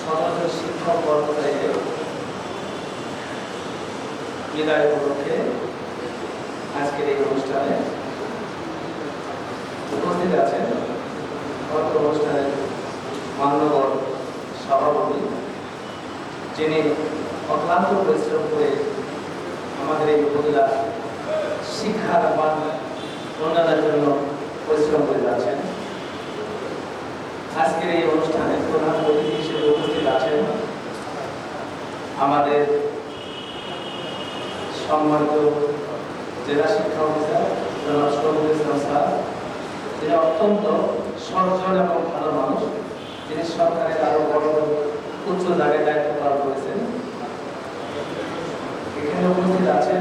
সমস্ত শিক্ষক আজকের এই অনুষ্ঠানে আছেন সভাপতি, যিনি অক্লান্ত পরিশ্রম করে আমাদের এই শিক্ষার মান উন্নয়নের জন্য পরিশ্রম করে যাচ্ছেন। আজকের এই অনুষ্ঠানে প্রধান অতিথি হিসেবে উপস্থিত আছেন আমাদের সম্মানিত জেলা শিক্ষা অফিসার জনাব শহীদুল ইসলাম স্যার তিনি অত্যন্ত সজ্জন এবং ভালো মানুষ তিনি সরকারের আরও বড় উচ্চ জায়গায় দায়িত্ব পালন করেছেন। এখানে উপস্থিত আছেন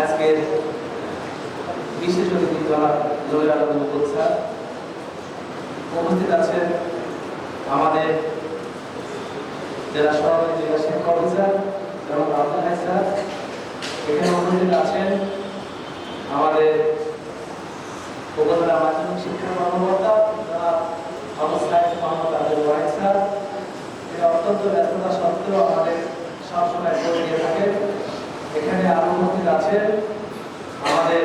আজকের বিশেষ অতিথি জনাব জহির স্যার। উপস্থিত আছেন আমাদের জেলা সভাপতি জেলা শিক্ষা অফিসার জনাব আব্দুল স্যার। এখানে উপস্থিত আছেন আমাদের উপজেলা মাধ্যমিক শিক্ষা কর্মকর্তা অত্যন্ত সত্ত্বেও আমাদের সবসময় এখানে আছেন আমাদের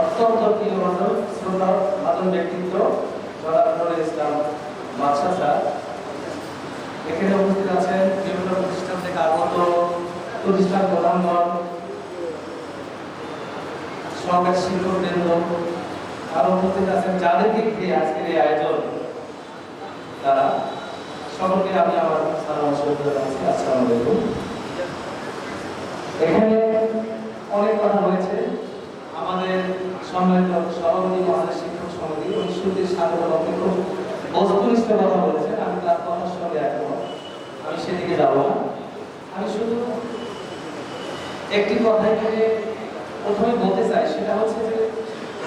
অত্যন্ত শ্রদ্ধা মাধব ব্যক্তিত্ব জনাব নুরুল ইসলাম বাদশাহ স্যার এখানে উপস্থিত আছেন বিভিন্ন প্রতিষ্ঠান থেকে আগত প্রতিষ্ঠান প্রধানগণ, সহকারী শিক্ষক বৃন্দ। আরও উপস্থিত আছেন যাদেরকে ঘিরে আজকের এই আয়োজন। তারা, সকলকে আমি আমার সালাম জানাচ্ছি। আসসালামু আলাইকুম। এখানে অনেক কথা হয়েছে। আমাদের সম্মানিত সভাপতি মহাদেশ শিক্ষক সমিতি শুরুতে স্বাগত খুব বস্তুনিষ্ঠ কথা বলেছেন, আমি তার কথার সঙ্গে একমত আমি সেদিকে যাব না। আমি শুধু একটি কথা এখানে প্রথমে বলতে চাই, সেটা হচ্ছে যে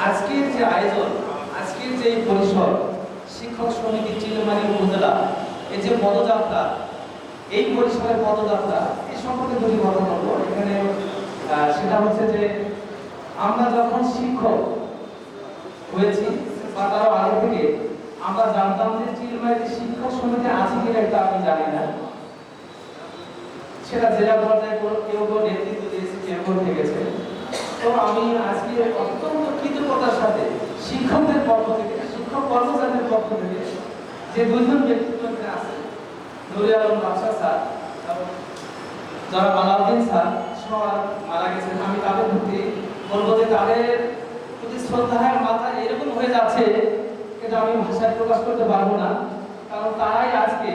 আজকের যে আয়োজন, আজকের যে পরিসর, শিক্ষক সমিতি চিলমারি উপজেলা, এই যে পদযাত্রা, এই পরিসরের পদযাত্রা এই সম্পর্কে দুটি কথা বলব। এখানে সেটা হচ্ছে যে আমরা যখন শিক্ষক হয়েছি, বা তারও আগে থেকে, আমরা জানতাম যে চিলমারিতে শিক্ষক সমিতি আছে কিনা এটা আমি জানি না। সেটা জেলা পর্যায়ে কোনো কেউ কেউ নেতৃত্ব দিয়েছে, কেউ কেউ থেকেছে। তো আমি আজকে অত্যন্ত কৃতজ্ঞতার সাথে শিক্ষকদের পক্ষ থেকে, শিক্ষক কর্মচারীদের পক্ষ থেকে যে দুইজন ব্যক্তিত্ব আছে, নুরি আলম বাদশাহ স্যার যারা মালাউদ্দিন স্যার সবার মারা গেছেন। আমি তাদের প্রতি বলব যে তাদের প্রতি শ্রদ্ধার মাথা এরকম হয়ে যাচ্ছে এটা আমি ভাষায় প্রকাশ করতে পারব না, কারণ তারাই আজকে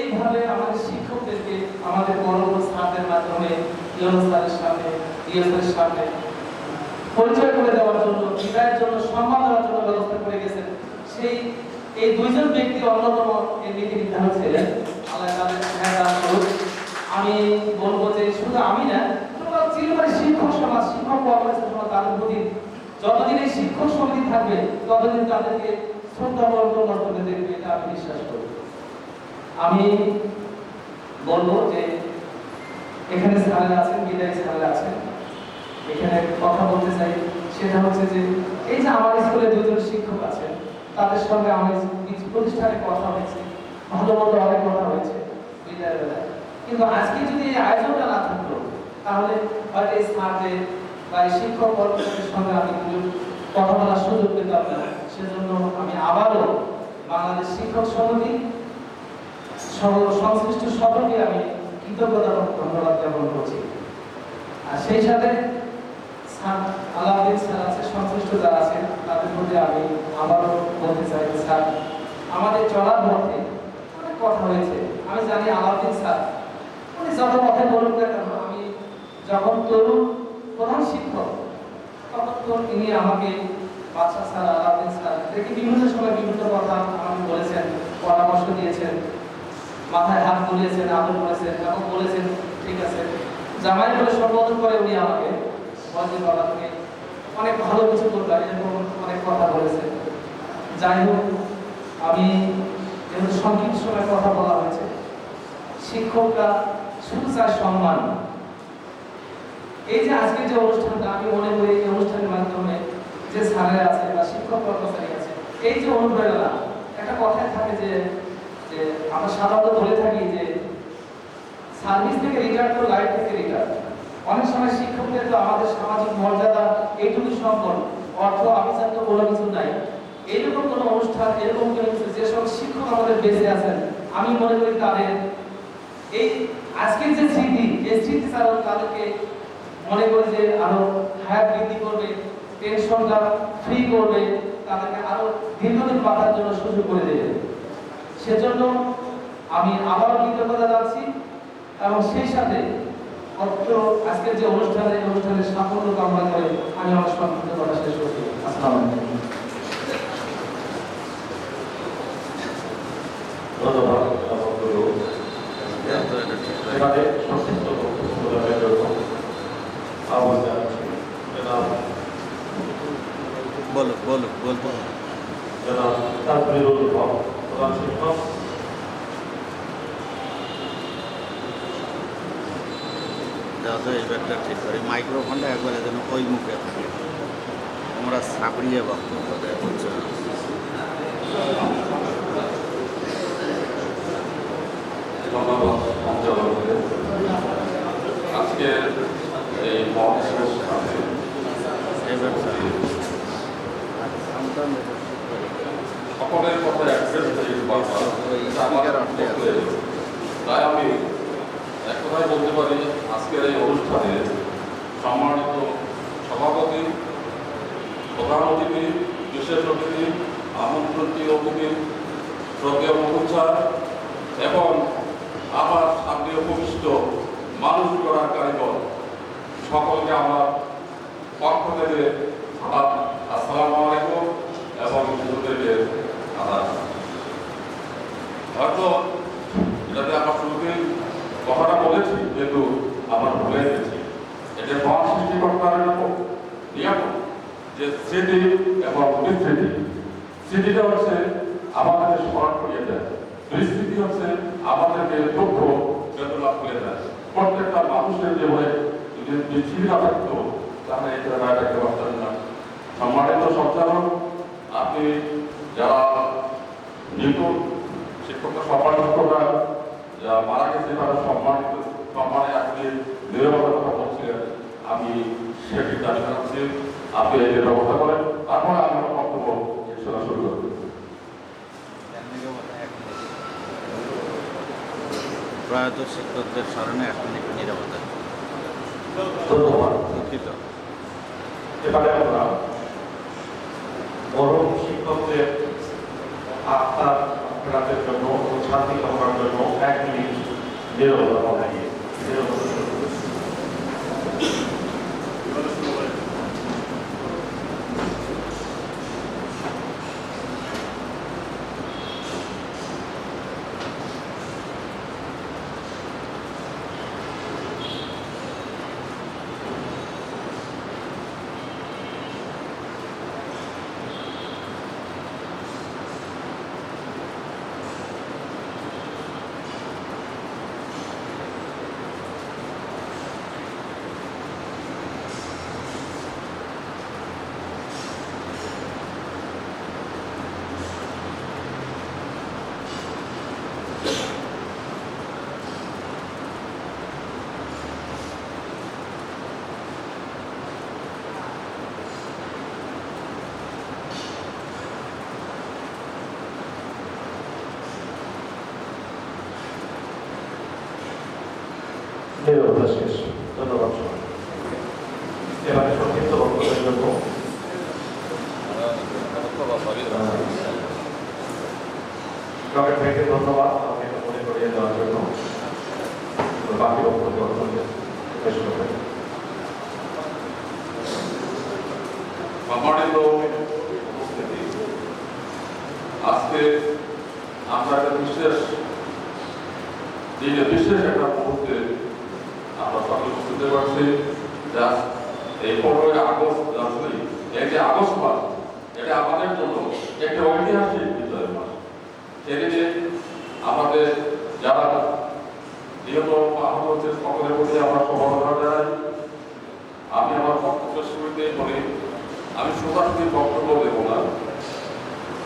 এইভাবে আমাদের শিক্ষকদেরকে আমাদের বড় স্যারদের মাধ্যমে ইউনুস স্যারের সামনে ইউনুসের সামনে পরিচয় করে দেওয়ার জন্য, বিদায়ের জন্য, সম্মান দেওয়ার জন্য ব্যবস্থা করে গেছেন। সেই এই দুইজন ব্যক্তি অন্যতম এই নীতি নির্ধারক ছিলেন, আল্লাহ আমি বলব যে শুধু আমি না শিক্ষক সমাজ, শিক্ষক কর্মচারী সমাজ তাদের প্রতি যতদিন এই শিক্ষক সমিতি থাকবে, ততদিন তাদেরকে শ্রদ্ধা বর্গ মর্তবে দেখবে, এটা আমি বিশ্বাস করি। আমি বলব যে এখানে স্যারেরা আছেন, বিদায় স্যারেরা আছেন। এখানে কথা বলতে চাই, সেটা হচ্ছে যে এই যে আমার স্কুলে দুজন শিক্ষক আছেন, তাদের সঙ্গে আমার প্রতিষ্ঠানে কথা হয়েছে ভালো মন্দ অনেক কথা হয়েছে বিদায়ের বেলায় কিন্তু আজকে যদি এই আয়োজনটা না থাকতো তাহলে হয়তো স্মার্টে বা এই শিক্ষক কর্মচারীর সঙ্গে আমি কিছু কথা বলার সুযোগ পেতাম না সেজন্য আমি আবারও বাংলাদেশ শিক্ষক সমিতি সংশ্লিষ্ট সকলকে আমি কৃতজ্ঞতা ধন্যবাদ জ্ঞাপন করছি। আর সেই সাথে আলাউদ্দিন স্যার আছে, সংশ্লিষ্ট যারা আছেন, তাদের প্রতি আমি আবারও বলতে চাই স্যার, আমাদের চলার পথে অনেক কথা হয়েছে। আমি জানি আলাউদ্দিন স্যার, উনি যত কথা বলুন না যখন তরুণ, প্রধান শিক্ষক, তখন তো তিনি আমাকে বাদশা স্যার, আলাউদ্দিন স্যার দেখি বিভিন্ন সময় বিভিন্ন কথা আমাকে বলেছেন, পরামর্শ দিয়েছেন, মাথায় হাত বুলিয়েছেন, আদর করেছেন এবং বলেছেন, ঠিক আছে। জামাই বলে সম্বোধন করে উনি আমাকে, বলছে, বাবা, তুমি অনেক ভালো কিছু করবে এরকম অনেক কথা বলেছেন। যাই হোক, আমি যেহেতু সংক্ষিপ্ত সময় কথা বলা হয়েছে, শিক্ষকরা শুধু চায় সম্মান এই যে আজকে যে অনুষ্ঠানটা, আমি মনে করি এই অনুষ্ঠানের মাধ্যমে যে স্যারেরা আছে বা শিক্ষক কর্মচারী আছে, এই যে অনুপ্রেরণা, একটা কথায় থাকে যে যে আমরা সাধারণত বলে থাকি যে, সার্ভিস থেকে রিটার্ন তো লাইফ থেকে রিটার্ন অনেক সময় শিক্ষকদের তো আমাদের সামাজিক মর্যাদা এইটুকু সম্পন্ন অর্থ আবিচার তো কোনো কিছু নাই। এইরকম কোনো অনুষ্ঠান, এরকম কোনো কিছু যেসব শিক্ষক আমাদের বেঁচে আছেন, আমি মনে করি তাদের এই আজকের যে স্মৃতি, এই স্মৃতি ছাড়াও তাদেরকে মনে করি যে আরও হায়াত বৃদ্ধি করবে টেনশনটা ফ্রি করবে, তাদেরকে আরও দীর্ঘদিন বাঁচার জন্য সুযোগ করে দেবে। সেজন্য আমি আবারও কৃতজ্ঞতা জানাচ্ছি এবং সেই সাথে অত্র আজকের যে অনুষ্ঠানে অনুষ্ঠানের সাফল্য কামনা করে আমি আমার সংক্ষিপ্ত কথা শেষ করছি। আসসালামু ধন্যবাদ সংক্ষিপ্ত বক্তব্য প্রদানের জন্য আহ্বান জানাচ্ছি জনাব বলো প্রধান শিক্ষক। যাতে এই ব্যাগটা ঠিক করি। মাইক্রোফোনটা একবারে যেন ওই মুখে থাকে। তোমরা সাবড়িয়ে বক্তব্য দেয় সঞ্চালকদের আজকে এই মহাবিশ্বের সাথে এই ব্যাগটা সকলের কথা অ্যাড্রেস। প্রয়োজন। তাই আমি এক কথায় বলতে পারি আজকের এই অনুষ্ঠানে সম্মানিত সভাপতি প্রধান অতিথি বিশেষ অতিথি আমন্ত্রিত অতিথি শ্রদ্ধেয় মুখুচার এবং আমার সামনে উপবিষ্ট মানুষ গড়ার কারিগর সকলকে আমার পক্ষ থেকে সালাম, আসসালামু আলাইকুম হয়তো এটাতে আমার কথাটা বলেছি কিন্তু আমার ভুলে গেছি এটা মহান সৃষ্টিকর্তার নিয়ম যে স্মৃতি এবং বিস্মৃতি স্মৃতিটা হচ্ছে আমাদেরকে স্মরণ করিয়ে দেয় বিস্মৃতি হচ্ছে আমাদেরকে দুঃখ বেদনা দেয় প্রত্যেকটা মানুষের জীবনে বিচ্ছিন্ন না থাকতো তাহলে পারতেন না সম্মানিত সঞ্চালক আপনি যারা সবার শিক্ষকরা যা মারা গেছে তারা সম্মানিত সম্মানে আপনি নিরবতার কথা বলছিলেন। আমি সেটি দাবি জানাচ্ছি আপনি এই ব্যবস্থা করেন তারপরে আমি আমার বক্তব্য শোনা শুরু করব। প্রয়াত শিক্ষকদের স্মরণে এক মিনিট নিরাপত্তা ধন্যবাদ। দুঃখিত। আজকে আমরা একটা বিশেষ দিনে বিশেষ একটা মুহূর্তে আমরা সকলে বুঝতে পারছি যা এই পনেরোই আগস্ট আসলে এই যে আগস্ট মাস, এটা আমাদের জন্য একটা ঐতিহাসিক বিজয় মাস। সেদিনে আমাদের যারা নিহত আহত হচ্ছে সকলের প্রতি আমরা সমবেদনা জানাই। আমি আমার বক্তব্য শুরুতে বলি, আমি সোজাসুজি বক্তব্য দেব না।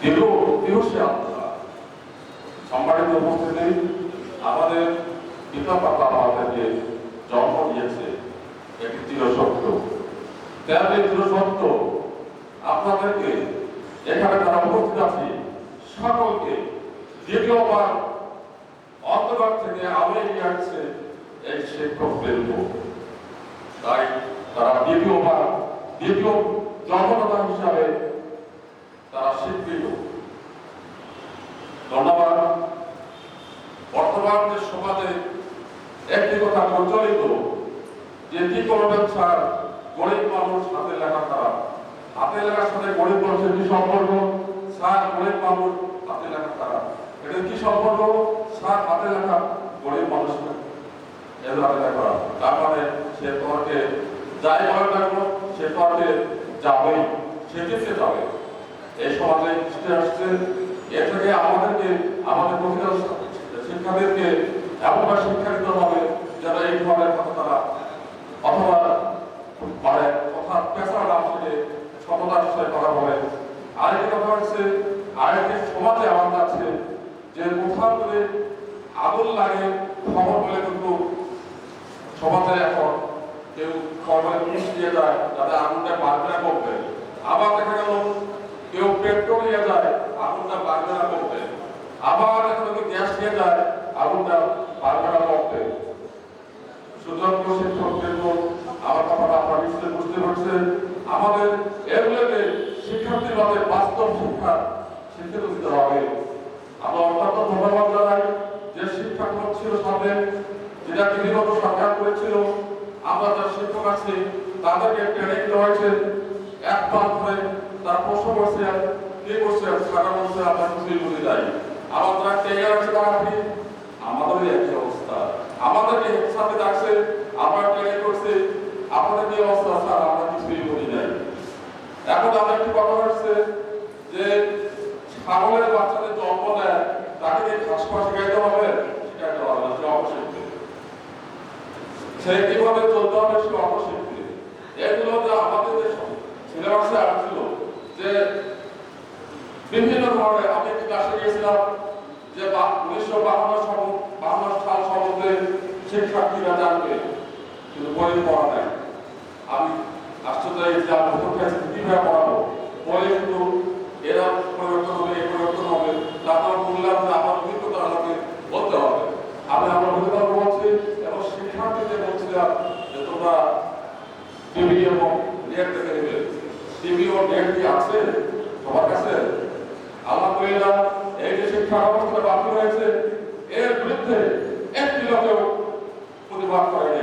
দিল দিল সে আত্মা সম্মানিত উপস্থিতি, আমাদের পিতা মাতা আমাদেরকে জন্ম দিয়েছে এটি চির সত্য তেমনি চির সত্য আপনাদেরকে এখানে যারা উপস্থিত আছি, সকলকে দ্বিতীয়বার অন্ধকার থেকে আলো এগিয়ে আসছে এই শিক্ষক বৃন্দ। তাই তারা দ্বিতীয়বার, দ্বিতীয় জন্মদাতা হিসাবে তারা স্বীকৃত ধন্যবাদ। বর্তমান যে সমাজে একটি কথা প্রচলিত, যে কি করবেন স্যার? গরিব মানুষ হাতে লেখা খারাপ হাতে লেখার সাথে গরিব মানুষের কি সম্পর্ক? স্যার, গরিব মানুষ হাতে লেখা খারাপ এটা কি সম্পর্ক? স্যার, হাতে লেখা গরিব মানুষের। এদের হাতে লেখা। তার মানে সে তোমাকে যাই বলে না সে তোমাকে যাবেই। সে যাবে? এই সমাজে সৃষ্টি আসছে, এ থেকে আমাদেরকে, আমাদের প্রতিটা শিক্ষার্থীদেরকে এমনভাবে শিক্ষা দিতে হবে যারা এই ধরনের কথা তারা, অথবা মানে কথা পেশা না আসলে সমতার সাথে কথা আরেকটি কথা হচ্ছে, আরেকটি সমাজে আমার কাছে যে কোথাও যদি আগুন লাগে, খবর বলে কিন্তু সমাজে এখন কেউ খবরে পুলিশ দিয়ে যায়, যাতে আগুনটা বাড়বে না করবে। আবার দেখা গেল কেউ পেট্রোল নিয়ে যায়, আগুনটা বাড়বে না করবে আবার গেল গ্যাস নিয়ে যায়, আগুনটা বাড়বে না করবে সুযোগ্য শিক্ষক কিন্তু আমার কথাটা আপনার নিশ্চয়ই বুঝতে পারছেন। আমাদের এগুলোকে শিক্ষার্থীর মধ্যে বাস্তব শিক্ষা শিক্ষিত দিতে হবে। আমরা অত্যন্ত ধন্যবাদ জানাই যে শিক্ষা ছিল সামনে, যেটা বিধিগত সরকার করেছিল। আমরা যারা শিক্ষক আছি, তাদেরকে ট্রেনিং দেওয়া হয়েছে। এক ধরে তার প্রশ্ন করছে, কি করছে? সারা বলছে আমরা কিছুই বুঝে যাই আবার আছে তারা কি আমাদেরই একই অবস্থা। আমাদেরকে সাথে ডাকছে করছি? আপনাদের কি অবস্থা? স্যার, আমরা কিছুই বুঝি নাই। এখন আমরা একটু কথা হচ্ছে যে, ছাগলের বাচ্চাদের জন্ম দেয়, তাকে কি ঘাস খাওয়া শেখাইতে হবে শেখাইতে হবে অবশ্যই। সে কীভাবে চলতে হবে, সে অবশ্যই এগুলো যে আমাদের যে সিলেবাসে আসছিল যে বিভিন্ন ধরনের আমি একটি ক্লাসে গিয়েছিলাম যে উনিশশো বাহান্ন বাহান্ন সাল সম্বন্ধে শিক্ষার্থীরা জানবে বই পড়া নাই আমি আশ্চর্য যে আমি কীভাবে পড়াবো? বলে কিন্তু এরা পরিবর্তন হবে পরিবর্তন হবে। তারপর বললাম যে আমার অভিজ্ঞতা আমাকে বলতে হবে। আমি আমার অভিজ্ঞতা বলছি এবং শিক্ষার্থীদের বলছিলাম যে, তোমরা টিভি এবং নেট দেখে নেবে। টিভি ও নেট কি আছে তোমার কাছে? আলহামদুলিল্লাহ, এই যে শিক্ষা ব্যবস্থা বাতিল হয়েছে এর বিরুদ্ধে একটি লোকেও প্রতিবাদ তার মানে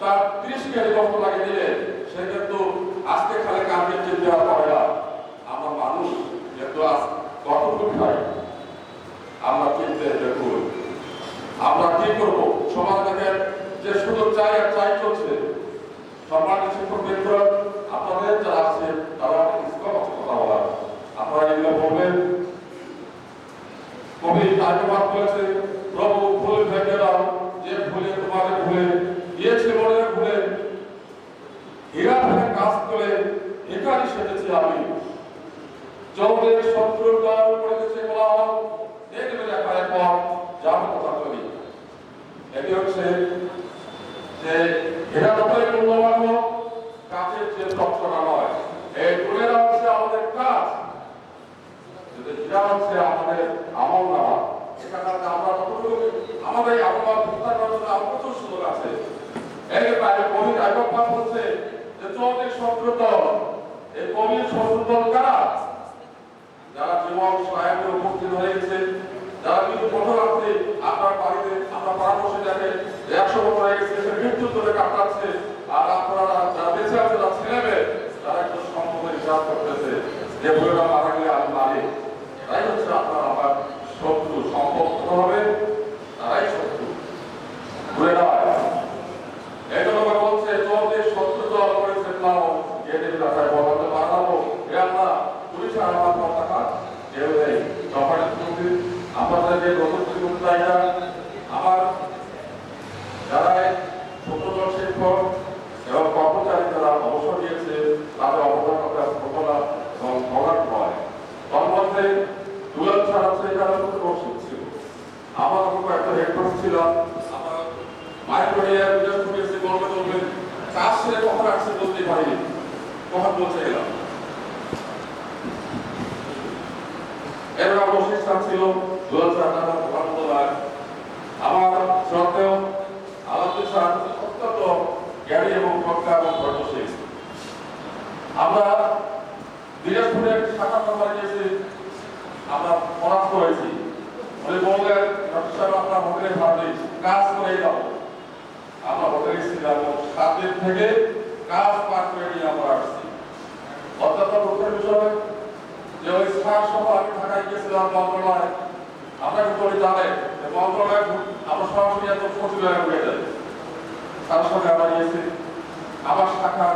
তার ত্রিশ কেজি বস্ত লাগিয়ে দিলে সে কিন্তু আজকে খালি কালকে চিনতে দেওয়া পড়ে না। আমরা মানুষ কিন্তু আজ কতটুকু খাই আমরা চিনতে দেখুন, আমরা কি করব? সমাজ থেকে যে শুধু চাই আর চাই চলছে, সম্মানিত শিক্ষক বৃন্দ, আপনাদের যারা আছে, তারা ইস্কম কথা বলা আপনারা এগুলো বলবেন। কবি আর্যবাদ বলেছে প্রভু ভুল ভেঙে দাও যে ভুলে তোমাকে ভুলে গিয়েছে মনে ভুলে হীরা ফেলে কাজ করে ভিখারি সেজেছি আমি চৌদের শত্রুর দল দিয়েছে গোলাম দেখবে দেখা পর যাব কথা করি এটি হচ্ছে যে হীরা যতই মূল্যবান হোক কাজের যে তৎসরা নয়, এই গুণেরা হচ্ছে আমাদের কাজ। এটা হচ্ছে আমাদের আমল নামা, এখানে আমরা কতটুকু আমাদের আবহাওয়া বিস্তার করার প্রচুর সুযোগ আছে। যে বাইরে কবি আইবাব পাস হচ্ছে যে চৌত্রিশ সতেরো দল এই কবির সতেরো দল কারা? যারা যুবক সাহেবের উপস্থিত হয়েছে যারা কিন্তু পথরাত্রে, আপনার বাড়িতে, আপনার পরামর্শে দেখে একশো বছর হয়ে গেছে সে মৃত্যু ধরে কাটাচ্ছে আর আপনারা যারা বেঁচে আছে যারা ছেলে মেয়ে, তারা একটু সম্পদের হিসাব করতেছে। যে বইটা মারি তাই হচ্ছে আপনার আমার শত্রু সম্পদ হবে তারাই শত্রু ঘুরে নয় এই জন্য করে বলছে চলতে শত্রু দল করেছে নাও গেটে রাখায় বলতে পারব এ আমরা পুলিশের আমার পতাকা কেউ নেই তখন তুমি আমাদের যে নতুন চিন্তাটা আমার যারা ছোট দল শিক্ষক এবং কর্মচারী যারা অবসর নিয়েছে তাদের অবদান হবে ঘটনা এবং ভগাট নয় তার মধ্যে দুলাল ছাড়া সেখানে উপস্থিত ছিল আমার উপর একটা হেডফোন ছিল আমার মাইক্রো এয়ার বিজয় করেছে বলবে বলবে কাজ ছেড়ে কখন আসছে বলতে পারিনি কখন বলতে গেলাম এবার অবশিষ্ট ছিল দুলাল ছাড়া টাকা মোকামতলায় আমার সত্ত্বেও আলাদা ছাড়া অত্যন্ত জ্ঞানী এবং প্রজ্ঞা এবং ধৈর্যশীল আমরা দিনাজপুরের শাখা খাবার গিয়েছি, আমরা পরাস্ত হয়েছি। উনি বললেন ডক্টর আপনার হোটেলে ভাড়া কাজ করে যাব। আমরা হোটেলে ছিলাম সাত দিন থেকে কাজ পার করে নিয়ে আমরা আসছি। অত্যন্ত দুঃখের বিষয়, যে ওই স্টার সহ আমি ঢাকায় গিয়েছিলাম মন্ত্রণালয়। আমরা কিন্তু জানেন মন্ত্রণালয় আমরা সরাসরি এত সচিবালয়ে হয়ে যায়। তার সঙ্গে আমরা গিয়েছি। আমার শাখা